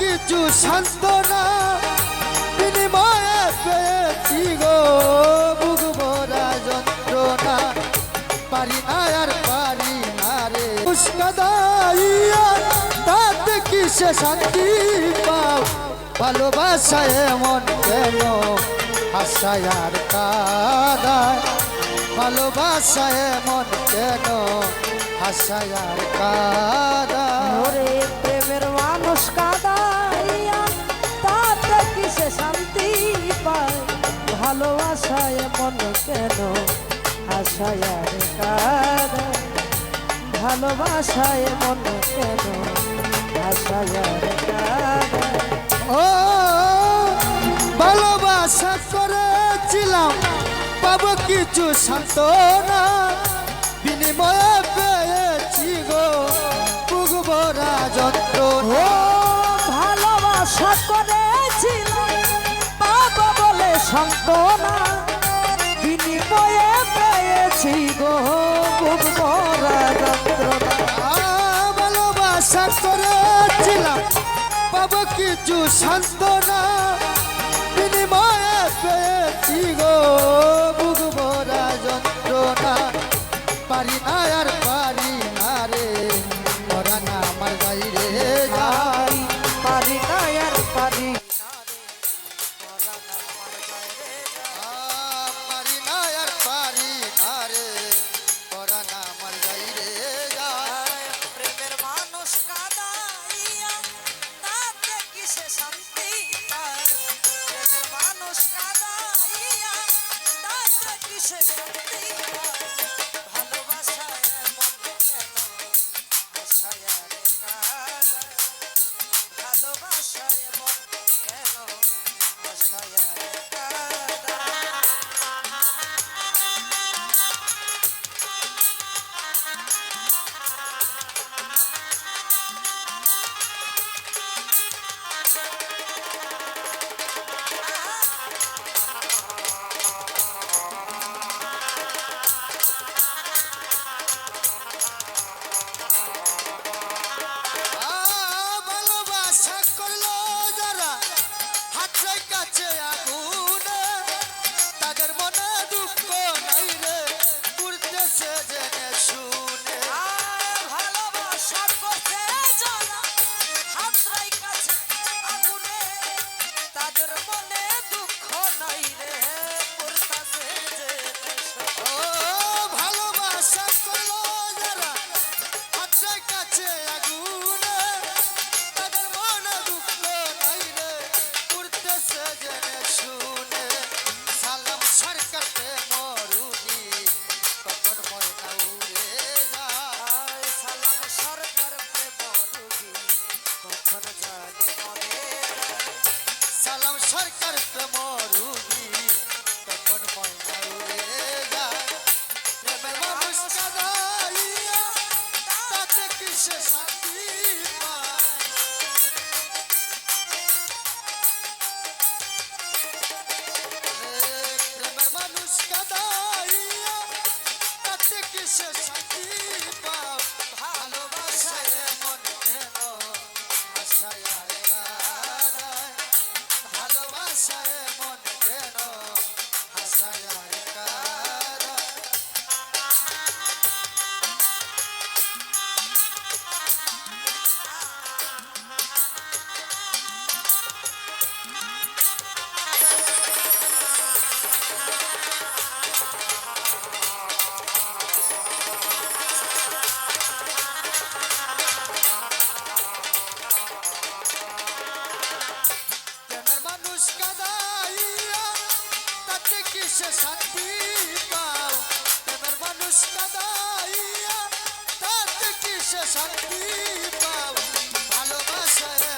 কিছু সান্ত্বনা যন্ত্রণা। না আর শান্তি পাও? ভালোবাসায় এমন কেন? আশায় আর কাদায়। ভালোবাসায় এমন কেন? আশায় আর কাদায়। ভালোবাসায় মন কেন? আশায় কাদায় ভালোবাসায় মন কেন? আশায় কাদায় ও, ভালোবাসা করেছিলাম, পাবো কিছু সান্ত্বনা, বিনিময়ে সান্ত্বনা বিনিময়ে পেয়েছি গো বুক ভরা যন্ত্রণা। ভালোবাসা করেছিলাম পাবো কিছু সান্ত্বনা বিনিময়ে পেয়েছি গো বুক ভরা যন্ত্রণা। পারি না আর পারি না রে ওরা না আমার পারি না আর পারি পারি তাতে কিসে শান্তি সরকার মরুবি কিসে শান্তি পাও। এবার মানুষ কাদাইয়া তাতে কিসে ভালোবাসায়